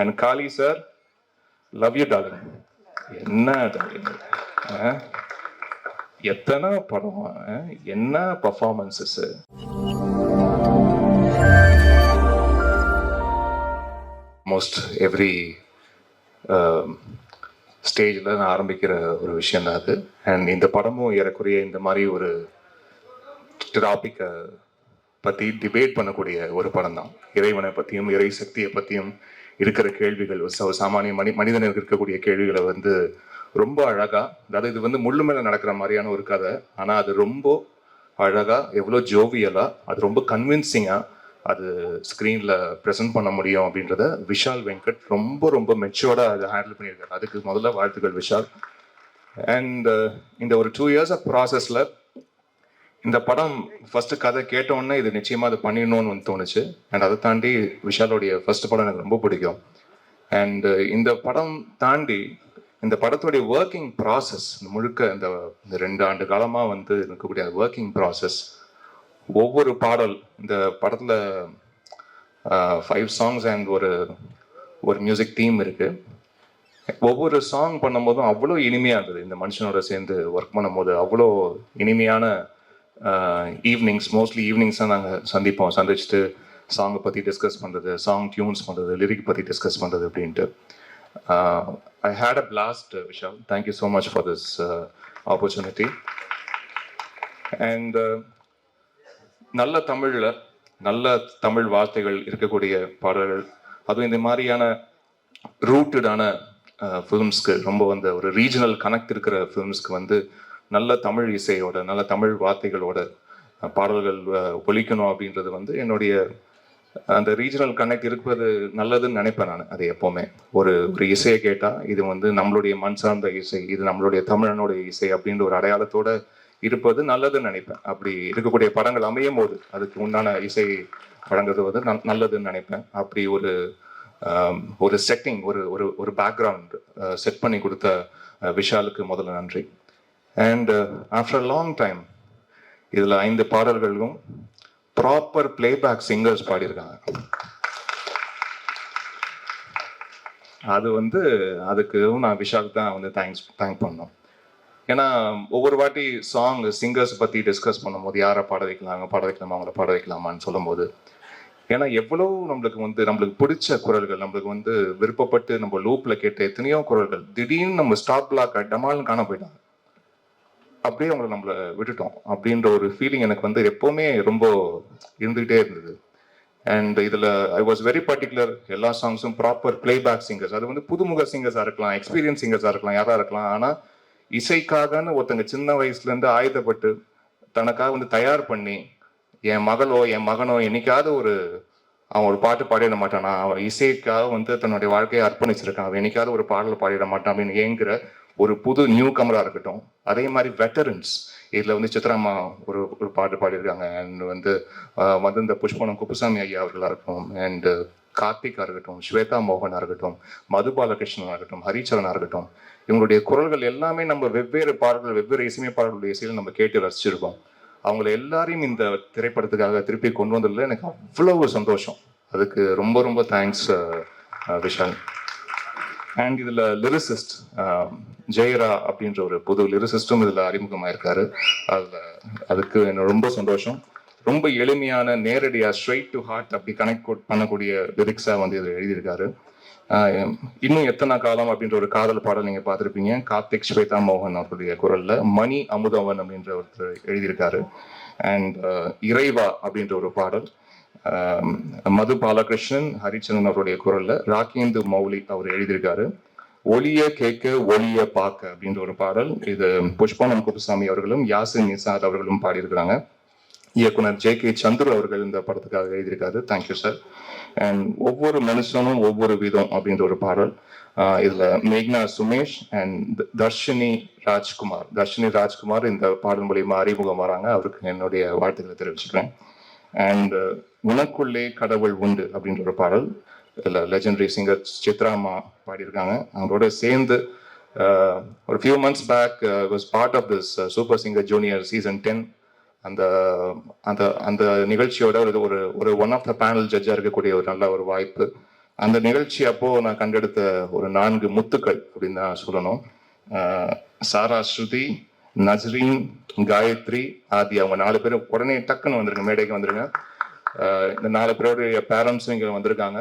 And காலி sir love you darling என்ன எத்தனை படம்? ஆ? என்ன பர்ஃபார்மன்சஸ் மோஸ்ட் எவ்ரி ஸ்டேஜில் நான் ஆரம்பிக்கிற ஒரு விஷயம் தான் அது. அண்ட் இந்த படமும் ஏறக்குறைய இந்த மாதிரி ஒரு டாப்பிக்கை பற்றி டிபேட் பண்ணக்கூடிய ஒரு படம் தான். இறைவனை பற்றியும் இறை சக்தியை பற்றியும் இருக்கிற கேள்விகள் ஒரு சாமானிய மனி மனிதனுக்கு இருக்கக்கூடிய கேள்விகளை வந்து ரொம்ப அழகா அதாவது இது வந்து முள்ளு மேலே நடக்கிற மாதிரியான ஒரு கதை ஆனால் அது ரொம்ப அழகா எவ்வளோ ஜோவியலா அது ரொம்ப கன்வின்சிங்கா அது ஸ்க்ரீனில் ப்ரெசென்ட் பண்ண முடியும் அப்படின்றத விஷால் வெங்கட் ரொம்ப ரொம்ப மெச்சோர்டா அதை ஹேண்டில் பண்ணியிருக்காரு. அதுக்கு முதல்ல வாழ்த்துக்கள் விஷால். அண்ட் இந்த ஒரு டூ இயர்ஸ் ஆஃப் ப்ராசஸில் இந்த படம் ஃபர்ஸ்ட் கதை கேட்டோன்னே இது நிச்சயமா அது பண்ணிடணும்னு வந்து தோணுச்சு. அண்ட் அதை தாண்டி விஷாலோடைய ஃபர்ஸ்ட் படம் எனக்கு ரொம்ப பிடிக்கும். அண்ட் இந்த படம் தாண்டி இந்த படத்துடைய ஒர்க்கிங் ப்ராசஸ் முழுக்க இந்த ரெண்டு ஆண்டு காலமாக வந்து இருக்கக்கூடிய ஒர்க்கிங் ப்ராசஸ் ஒவ்வொரு பாடல் இந்த படத்தில் ஃபைவ் சாங்ஸ் அண்ட் ஒரு ஒரு மியூசிக் தீம் இருக்குது ஒவ்வொரு சாங் பண்ணும்போதும் அவ்வளோ இனிமையாக இருந்தது. இந்த மனுஷனோட சேர்ந்து ஒர்க் பண்ணும்போது அவ்வளோ இனிமையான ஈவினிங்ஸ் மோஸ்ட்லி ஈவினிங்ஸ் தான் நாங்கள் சந்திப்போம். சந்திச்சுட்டு சாங்கை பற்றி டிஸ்கஸ் பண்ணுறது சாங் டியூன்ஸ் பண்ணுறது லிரிக் பற்றி டிஸ்கஸ் பண்ணுறது அப்படின்ட்டு. I had a blast Vishal thank you so much for this opportunity and நல்ல தமிழில் நல்ல தமிழ் வார்த்தைகள் இருக்கக்கூடிய பாடல்கள் அதுவும் இந்த மாதிரியான ரூட்டடான ஃபிலிம்ஸ்க்கு ரொம்ப வந்து ஒரு ரீஜனல் கனெக்ட் இருக்கிற ஃபிலிம்ஸ்க்கு வந்து நல்ல தமிழ் இசையோட நல்ல தமிழ் வார்த்தைகளோட பாடல்கள் ஒழிக்கணும் அப்படின்றது வந்து என்னுடைய அந்த ரீஜனல் கனெக்ட் இருப்பது நல்லதுன்னு நினைப்பேன் நான். அது எப்போவுமே. ஒரு ஒரு இசையை கேட்டால் இது வந்து நம்மளுடைய மண் சார்ந்த இசை இது நம்மளுடைய தமிழனுடைய இசை அப்படின்ற ஒரு அடையாளத்தோட இருப்பது நல்லதுன்னு நினைப்பேன். அப்படி இருக்கக்கூடிய படங்கள் அமையும் போது அதுக்கு உண்டான இசை வழங்குறது வந்து நல்லதுன்னு நினைப்பேன். அப்படி ஒரு ஒரு செட்டிங் ஒரு ஒரு ஒரு பேக்ரவுண்ட் செட் பண்ணி கொடுத்த விஷாலுக்கு முதல்ல நன்றி. அண்ட் ஆஃப்டர் லாங் டைம் இதில் ஐந்து பாடல்களும் ப்ராப்பர் பிளேபேக் சிங்கர்ஸ் பாடியிருக்காங்க. அது வந்து அதுக்கு நான் விஷாலுக்கு தான் வந்து தேங்க்ஸ் தேங்க் பண்ணோம். ஏன்னா ஒவ்வொரு வாட்டி சாங் சிங்கர்ஸ் பற்றி டிஸ்கஸ் பண்ணும்போது யாரை பாட வைக்கலாங்க பாட வைக்கலாமா அவங்கள பாட வைக்கலாமான்னு சொல்லும்போது ஏன்னா எவ்வளோ நம்மளுக்கு வந்து நம்மளுக்கு பிடிச்ச குரல்கள் நம்மளுக்கு வந்து விருப்பப்பட்டு நம்ம லூப்பில் கேட்ட எத்தனையோ குரல்கள் திடீர்னு நம்ம ஸ்டாப் பிளாக் டமால்னு காண போயிட்டாங்க. அப்படியே அவங்கள நம்மள விட்டுட்டோம். அப்படின்ற ஒரு ஃபீலிங் எனக்கு வந்து எப்பவுமே ரொம்ப இருந்துகிட்டே இருந்தது. அண்ட் இதுல ஐ வாஸ் வெரி பர்டிகுலர் எல்லா சாங்ஸும் ப்ராப்பர் பிளேபேக் சிங்கர்ஸ் அது வந்து புதுமுக சிங்கர்ஸா இருக்கலாம் எக்ஸ்பீரியன்ஸ் சிங்கர்ஸா இருக்கலாம் யாரா இருக்கலாம். ஆனா இசைக்காகன்னு ஒருத்தங்க சின்ன வயசுல இருந்து ஆயுதப்பட்டு தனக்காக வந்து தயார் பண்ணி என் மகளோ என் மகனோ என்னைக்காவது ஒரு அவன் ஒரு பாட்டு பாடிட மாட்டானா? அவன் இசைக்காக வந்து தன்னுடைய வாழ்க்கையை அர்ப்பணிச்சிருக்கான். அவன் என்னைக்காவது ஒரு பாடல் பாடிட மாட்டான் அப்படின்னு ஏங்குற ஒரு புது நியூ கமரா இருக்கட்டும் அதே மாதிரி வெட்டரன்ஸ் இதுல வந்து சித்ராமா ஒரு ஒரு பாட்டு பாடியிருக்காங்க. அண்ட் வந்து ஆஹ், வந்து இந்த புஷ்பனம் குப்புசாமி ஐயா அவர்களா இருக்கட்டும் அண்ட் கார்த்திகா இருக்கட்டும் ஸ்வேதா மோகனா இருக்கட்டும் மது பாலகிருஷ்ணனா இருக்கட்டும் ஹரிச்சரனா இருக்கட்டும் இவங்களுடைய குரல்கள் எல்லாமே நம்ம வெவ்வேறு பாடல்கள் வெவ்வேறு இசைமை பாடல்களுடைய இசையில் நம்ம கேட்டு ரசிச்சிருக்கோம். அவங்கள எல்லாரையும் இந்த திரைப்படத்துக்காக திருப்பி கொண்டு வந்ததுல எனக்கு அவ்வளவு சந்தோஷம். அதுக்கு ரொம்ப ரொம்ப தேங்க்ஸ் விஷால். அண்ட் இதுல லிரிசிஸ்ட் ஜெயரா அப்படின்ற ஒரு புது லிரிசிஸ்டும் இதில் அறிமுகமாயிருக்காரு. அதில் அதுக்கு எனக்கு ரொம்ப சந்தோஷம். ரொம்ப எளிமையான நேரடியாக ஸ்ட்ரைட் டு ஹார்ட் அப்படி கனெக்ட் பண்ணக்கூடிய லிரிக்ஸாக வந்து இதில் எழுதியிருக்காரு. இன்னும் எத்தனை காலம் அப்படின்ற ஒரு காதல் பாடல் நீங்கள் பார்த்துருப்பீங்க. கார்த்திக் ஸ்வேதா மோகன் அவருடைய குரலில் மணி அமுதவன் அப்படின்ற ஒருத்தர் எழுதியிருக்காரு. அண்ட் இறைவா அப்படின்ற ஒரு பாடல். மது பாலகிருஷ்ணன் ஹரிச்சந்திரன் அவருடைய குரல்ல ராகேந்து மௌலி அவர் எழுதியிருக்காரு. ஒளிய கேட்க ஒளிய பார்க்க அப்படின்ற ஒரு பாடல். இது புஷ்பனம் குப்புசாமி அவர்களும் யாசின் நிசாத் அவர்களும் பாடியிருக்கிறாங்க. இயக்குனர் ஜே கே சந்துரு அவர்கள் இந்த படத்துக்காக எழுதியிருக்காரு. தேங்க்யூ சார் அண்ட் ஒவ்வொரு மனுஷனும் ஒவ்வொரு விதம் அப்படின்ற ஒரு பாடல். இதுல மேக்னா சுமேஷ் அண்ட் தர்ஷினி ராஜ்குமார். தர்ஷினி ராஜ்குமார் இந்த பாடல் மூலியமா அறிமுகம் வராங்க. அவருக்கு என்னுடைய வாழ்த்துக்களை தெரிவிச்சுக்கிறேன். அண்ட் உனக்குள்ளே கடவுள் உண்டு அப்படின்ற ஒரு பாடல். லெஜெண்டரி சிங்கர் அம்மா பாடியிருக்காங்க. அவங்களோட சேர்ந்து ஒரு few months back was part of this super singer junior season ten அந்த அந்த அந்த நிகழ்ச்சியோட ஒரு ஒரு ஒரு ஒன் ஆஃப் த பேனல் ஜட்ஜாக இருக்கக்கூடிய ஒரு நல்ல ஒரு வாய்ப்பு. அந்த நிகழ்ச்சி அப்போது நான் கண்டெடுத்த ஒரு நான்கு முத்துக்கள் அப்படின்னு தான் சொல்லணும். சாரா ஸ்ருதி நஸ்ரீன் காயத்ரி ஆதி அவங்க நாலு பேரும் உடனே டக்குன்னு வந்துருங்க மேடைக்கு வந்துருங்க. Uh, இந்த நாலு பேருடைய பேரண்ட்ஸும் இங்கே வந்திருக்காங்க.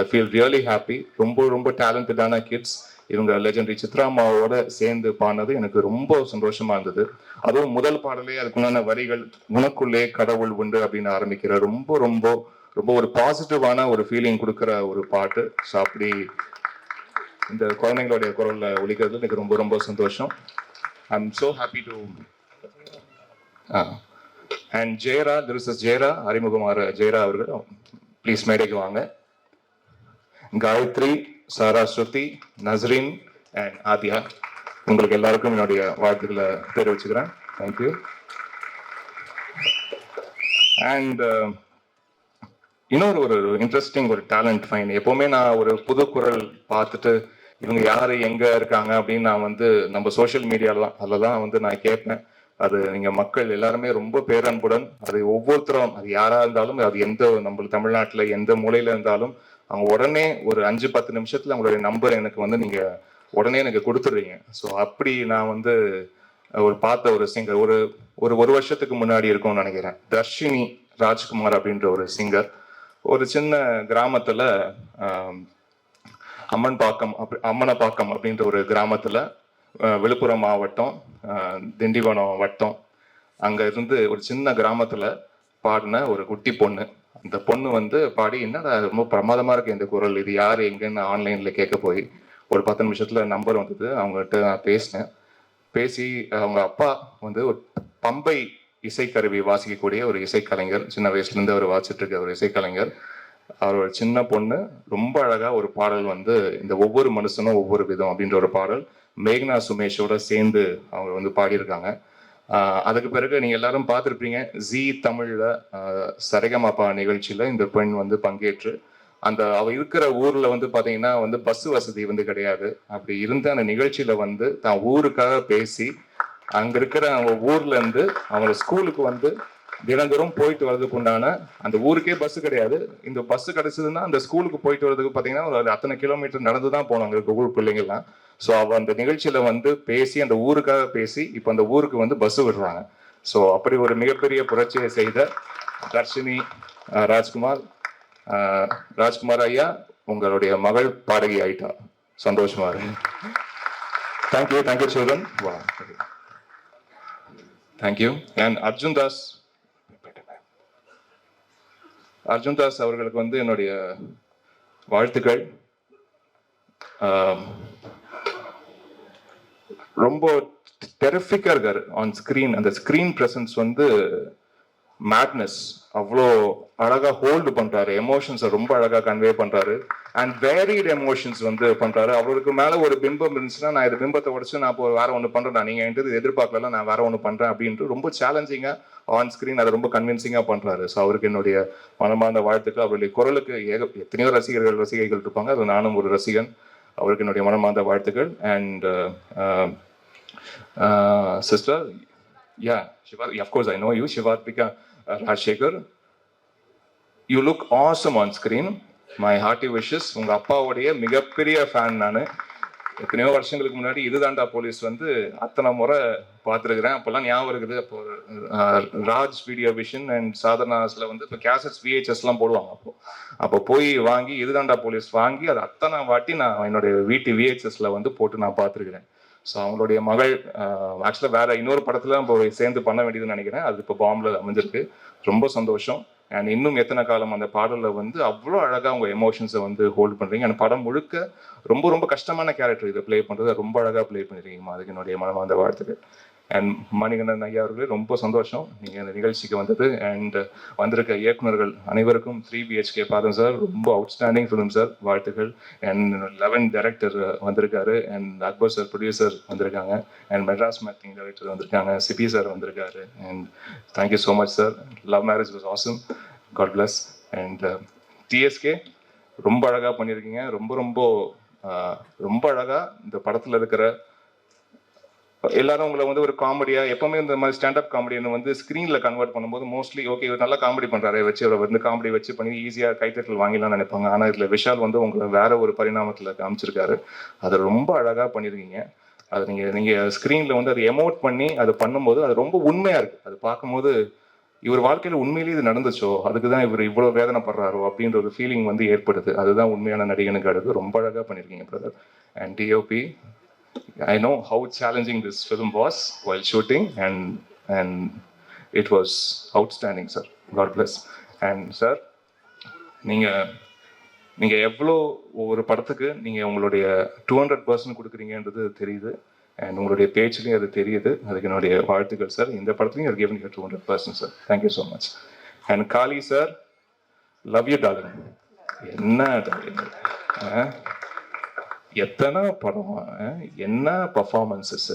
ஐ ஃபீல் ரியலி ஹாப்பி ரொம்ப ரொம்ப டேலண்டடான கிட்ஸ் இவங்க லெஜெண்டரி சித்ராமாவோட சேர்ந்து பாடினது எனக்கு ரொம்ப சந்தோஷமா இருந்தது. அதுவும் முதல் பாடலே அதுக்குண்டான வரிகள் உனக்குள்ளே கடவுள் உண்டு அப்படின்னு ஆரம்பிக்கிற ரொம்ப ரொம்ப ரொம்ப ஒரு பாசிட்டிவான ஒரு ஃபீலிங் கொடுக்குற ஒரு பாட்டு. ஸோ அப்படி இந்த குழந்தைங்களுடைய குரல்ல ஒழிக்கிறது எனக்கு ரொம்ப ரொம்ப சந்தோஷம். I am so happy to and Jayara திருசஸ் is Jayara அறிமுகமாற ஜெயரா அவர்கள் ப்ளீஸ் மேடைக்கு வாங்க. காயத்ரி சாரா ஸ்ருதி நஸ்ரீன் அண்ட் ஆதியா. உங்களுக்கு எல்லாருக்கும் என்னுடைய வாழ்த்துக்களை தெரிவிச்சுக்கிறேன். தேங்க்யூ அண்ட் uh, இன்னொரு ஒரு இன்ட்ரெஸ்டிங் ஒரு டேலண்ட் ஃபைன் எப்போவுமே நான் ஒரு புது குரல் பார்த்துட்டு இவங்க யாரு எங்க இருக்காங்க அப்படின்னு நான் வந்து நம்ம சோஷியல் மீடியாலாம் அதில் தான் வந்து நான் கேட்பேன். அது நீங்க மக்கள் எல்லாருமே ரொம்ப பேரன்புடன் அது ஒவ்வொருத்தரும் அது யாரா இருந்தாலும் அது எந்த நம்ம தமிழ்நாட்டுல எந்த மூலையில இருந்தாலும் அவங்க உடனே ஒரு அஞ்சு பத்து நிமிஷத்துல அவங்களுடைய நம்பர் எனக்கு வந்து நீங்க உடனே எனக்கு கொடுத்துடுறீங்க. ஸோ அப்படி நான் வந்து ஒரு பார்த்த ஒரு சிங்கர் ஒரு ஒரு ஒரு வருஷத்துக்கு முன்னாடி இருக்கும்னு நினைக்கிறேன். தர்ஷினி ராஜ்குமார் அப்படின்ற ஒரு சிங்கர் ஒரு சின்ன கிராமத்துல அம்மன் பாக்கம் அப்படி அம்மனப்பாக்கம் அப்படின்ற ஒரு கிராமத்துல விழுப்புரம் மாவட்டம் திண்டிவனம் வட்டம். அங்கே இருந்து ஒரு சின்ன கிராமத்தில் பாடின ஒரு குட்டி பொண்ணு. அந்த பொண்ணு வந்து பாடி என்னடா ரொம்ப பிரமாதமாக இருக்குது இந்த குரல். இது யார்? எங்கன்னு ஆன்லைனில் கேட்க போய் ஒரு பத்து நிமிஷத்தில் நம்பர் வந்தது. அவங்ககிட்ட நான் பேசினேன். பேசி அவங்க அப்பா வந்து ஒரு பம்பை இசைக்கருவி வாசிக்கக்கூடிய ஒரு இசைக்கலைஞர். சின்ன வயசுலேருந்து அவர் வாசிட்டு இருக்க ஒரு இசைக்கலைஞர். அவர் ஒரு சின்ன பொண்ணு. ரொம்ப அழகாக ஒரு பாடல் வந்து இந்த ஒவ்வொரு மனுஷனும் ஒவ்வொரு விதம் அப்படின்ற ஒரு பாடல். மேக்னா சுமேஷோட சேர்ந்து அவங்க வந்து பாடியிருக்காங்க. அதுக்கு பிறகு நீங்க எல்லாரும் பார்த்துருப்பீங்க ஜி தமிழ்ல சரகமாப்பா சரிகமாப்பா நிகழ்ச்சியில இந்த பெண் வந்து பங்கேற்று அந்த அவ இருக்கிற ஊர்ல வந்து பாத்தீங்கன்னா வந்து பஸ் வசதி வந்து கிடையாது. அப்படி இருந்த அந்த நிகழ்ச்சியில வந்து தான் ஊருக்காக பேசி அங்க இருக்கிற அவங்க ஊர்ல இருந்து அவங்க ஸ்கூலுக்கு வந்து தினந்தோறும் போயிட்டு வர்றதுக்கு உண்டான அந்த ஊருக்கே பஸ் கிடையாது. இந்த பஸ் கிடைச்சதுன்னா அந்த ஸ்கூலுக்கு போயிட்டு வர்றதுக்கு பார்த்தீங்கன்னா ஒரு அத்தனை கிலோமீட்டர் நடந்து தான் போனோம் அங்க இருக்க ஊர் பிள்ளைங்கள்லாம். ஸோ அவள் அந்த நிகழ்ச்சியில் வந்து பேசி அந்த ஊருக்காக பேசி இப்போ அந்த ஊருக்கு வந்து பஸ் விடுறாங்க. ஸோ அப்படி ஒரு மிகப்பெரிய புரட்சியை செய்த தர்ஷினி ராஜ்குமார். ராஜ்குமார் ஐயா உங்களுடைய மகள் பாடகி ஆயிட்டா. சந்தோஷமா இருக்கு. Thank you thank you children வா thank you and Arjun Das Arjun Das அவர்களுக்கு வந்து என்னுடைய வாழ்த்துக்கள். ரொம்ப டெரிஃபிக்காக இருக்காரு ஆன் ஸ்க்ரீன் அந்த ஸ்கிரீன் பிரசன்ஸ் வந்து மேட்னஸ் அவ்வளோ அழகா ஹோல்டு பண்றாரு. எமோஷன்ஸை ரொம்ப அழகா கன்வே பண்றாரு. அண்ட் வேரிட் எமோஷன்ஸ் வந்து பண்றாரு. அவருக்கு மேல ஒரு பிம்பம் இருந்துச்சுன்னா நான் இந்த பிம்பத்தை உடச்சு நான் இப்போ வேற ஒன்று பண்றேன் நான் நீங்க என்கிட்ட எதிர்பார்க்கல நான் வேற ஒன்று பண்றேன். அப்படின்ட்டு ரொம்ப சேலஞ்சிங்கா ஆன் ஸ்கிரீன் அதை ரொம்ப கன்வின்சிங்கா பண்றாரு. ஸோ அவருக்கு என்னுடைய மனமார்ந்த வாழ்த்துக்கள். அவருடைய குரலுக்கு ஏக எத்தனையோ ரசிகர்கள் ரசிகைகள் இருப்பாங்க. அது நானும் ஒரு ரசிகன். அவருக்கு என்னுடைய மனமார்ந்த வாழ்த்துக்கள். And sister yeah ஷிவார் of course I know you Shivathmika Rajasekhar you look awesome on screen my hearty wishes உங்க அப்பாவுடைய மிகப்பெரிய ஃபேன் நான். எத்தனையோ வருஷங்களுக்கு முன்னாடி இதுதாண்டா போலீஸ் வந்து அத்தனை முறை பார்த்துருக்குறேன். அப்போல்லாம் ஞாபகம் இருக்குது. அப்போ ராஜ் வீடியோ விஷன் அண்ட் சாதனாஸ்ல வந்து இப்போ கேசட்ஸ் விஹெச்எஸ்லாம் போடுவாங்க அப்போ. அப்போ போய் வாங்கி இதுதாண்டா போலீஸ் வாங்கி அது அத்தனை வாட்டி நான் என்னுடைய வீட்டு விஹெச்எஸ்ல வந்து போட்டு நான் பார்த்துருக்குறேன். ஸோ அவங்களுடைய மகள் ஆக்சுவலாக வேற இன்னொரு படத்துல நம்ம சேர்ந்து பண்ண வேண்டியதுன்னு நினைக்கிறேன். அது இப்போ பாம்பில் அமைஞ்சிருக்கு. ரொம்ப சந்தோஷம். அண்ட் இன்னும் எத்தனை காலம் அந்த பாடலில் வந்து அவ்வளோ அழகாக அவங்க எமோஷன்ஸை வந்து ஹோல்ட் பண்ணுறீங்க அந்த படம் முழுக்க ரொம்ப ரொம்ப கஷ்டமான கேரக்டர் இதை ப்ளே பண்ணுறது ரொம்ப அழகாக ப்ளே பண்ணிருக்கீங்கம்மா. அதுக்கு என்னுடைய மனமார்ந்த வாழ்த்துக்கள். அண்ட் மணிகண்டன் ஐயா அவர்களே ரொம்ப சந்தோஷம். நீங்க இந்த நிகழ்ச்சிக்கு வந்தது. அண்ட் வந்திருக்க இயக்குனர்கள் அனைவருக்கும் த்ரீ பிஹெச்கே பாதம் சார். ரொம்ப அவுட்ஸ்டாண்டிங் ஃபிலிம் சார். வாழ்த்துக்கள் அண்ட் லெவன் டைரக்டர் வந்திருக்காரு. அண்ட் அக்பர் சார் ப்ரொடியூசர் வந்திருக்காங்க. அண்ட் மெட்ராஸ் மேக்டிங் டைரக்டர் வந்திருக்காங்க. சிபி சார் வந்திருக்காரு. And thank you so much sir love marriage was awesome God bless and DSK ரொம்ப அழகாக பண்ணியிருக்கீங்க. ரொம்ப ரொம்ப uh, ரொம்ப அழகாக இந்த படத்தில் இருக்கிற எல்லாரும் உங்களை வந்து ஒரு காமெடியா எப்பவுமே இந்த மாதிரி ஸ்டாண்டப் காமெடியன் வந்து ஸ்க்ரீன்ல கன்வெர்ட் பண்ணும்போது மோஸ்ட்லி ஓகே இவர் நல்லா காமெடி பண்றாரு வச்சு அவர் வந்து காமெடி வச்சு பண்ணி ஈஸியா கைத்தட்டல் வாங்கிலாம் நினைப்பாங்க. ஆனா இதுல விஷால் வந்து உங்களை வேற ஒரு பரிணாமத்துல காமிச்சிருக்காரு. அதை ரொம்ப அழகா பண்ணிருக்கீங்க. அது நீங்க நீங்க ஸ்க்ரீன்ல வந்து அதை எமோட் பண்ணி அதை பண்ணும்போது அது ரொம்ப உண்மையா இருக்கு. அது பார்க்கும்போது இவர் வாழ்க்கையில உண்மையிலேயே இது நடந்துச்சோ அதுக்கு தான் இவர் இவ்வளவு வேதனைப்படுறாரோ அப்படின்ற ஒரு ஃபீலிங் வந்து ஏற்படுது. அதுதான் உண்மையான நடிகனுக்கு அடுத்து ரொம்ப அழகா பண்ணிருக்கீங்க brother and DOP I know how challenging this film was while shooting, and and it was outstanding, sir. God bless. And sir, நீங்க நீங்க எவ்வளோ ஒவ்வொரு படத்துக்கு நீங்க உங்களுடைய டூ ஹண்ட்ரட் பர்சன்ட் கொடுக்குறீங்கன்றது தெரியுது. அண்ட் உங்களுடைய பேச்சுலையும் அது தெரியுது. அதுக்கு என்னுடைய வாழ்த்துக்கள் சார் இந்த படத்துலையும் அது given two hundred percent sir thank you so much and Kaali sir love you darling என்ன ஆ? எத்தனை படம் என்ன பர்ஃபார்மன்சஸ்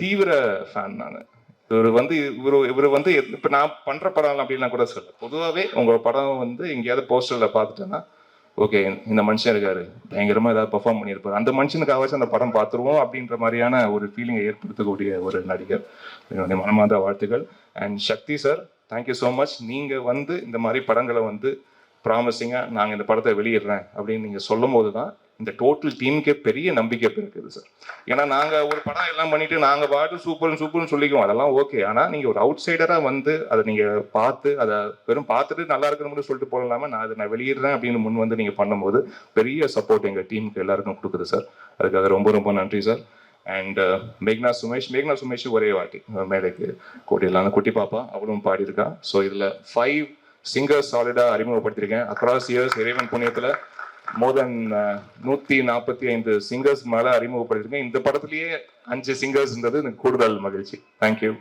தீவிர ஃபேன் நான். இவர் வந்து இவர் இவர் வந்து இப்போ நான் பண்ற படம் அப்படின்லாம் கூட சொல்ல பொதுவாகவே உங்க படம் வந்து எங்கேயாவது போஸ்டர்ல பார்த்துட்டேன்னா ஓகே இந்த மனுஷன் இருக்காரு. பயங்கரமா ஏதாவது பெர்ஃபார்ம் பண்ணியிருப்பாரு. அந்த மனுஷனுக்காகவாச்சும் அந்த படம் பார்த்துருவோம் அப்படின்ற மாதிரியான ஒரு ஃபீலிங்கை ஏற்படுத்தக்கூடிய ஒரு நடிகர். என்னுடைய மனமார்ந்த வாழ்த்துக்கள். And Shakti sir thank you so much நீங்க வந்து இந்த மாதிரி படங்களை வந்து ப்ராமிசிங்காக நாங்கள் இந்த படத்தை வெளியிடுறேன் அப்படின்னு நீங்கள் சொல்லும் போது தான் இந்த டோட்டல் டீமுக்கே பெரிய நம்பிக்கை இருக்குது சார் ஏன்னா நாங்கள் ஒரு படம் எல்லாம் பண்ணிட்டு நாங்கள் பாட்டு சூப்பர்னு சூப்பர்னு சொல்லிக்குவோம். அதெல்லாம் ஓகே ஆனால் நீங்கள் ஒரு அவுட் சைடராக வந்து அதை நீங்கள் பார்த்து அதை வெறும் பார்த்துட்டு நல்லா இருக்கணும்னு சொல்லிட்டு போகலாம நான் அதை நான் வெளியிடுறேன் அப்படின்னு முன் வந்து நீங்கள் பண்ணும்போது பெரிய சப்போர்ட் எங்கள் டீமுக்கு எல்லாருக்கும் கொடுக்குது சார் அதுக்காக ரொம்ப ரொம்ப நன்றி சார் அண்ட் uh, மேக்னா சுமேஷ் மேக்னா சுமேஷ் ஒரே வாட்டி மேடைக்கு கூட்டிடலாம் குட்டி பாப்பா அவளும் பாடியிருக்கா. ஸோ இதில் ஃபைவ் சிங்கர்ஸ் சாலிடாக அறிமுகப்படுத்தியிருக்கேன். அக்ராஸ் இயர்ஸ் இறைவன் புண்ணியத்தில் மோர் தென் uh, நூற்றி நாற்பத்தி ஐந்து சிங்கர்ஸ் மேலே அறிமுகப்படுத்திருக்கேன். இந்த படத்துலயே அஞ்சு சிங்கர்ஸ்ன்றது எனக்கு கூடுதல் மகிழ்ச்சி. தேங்க்யூ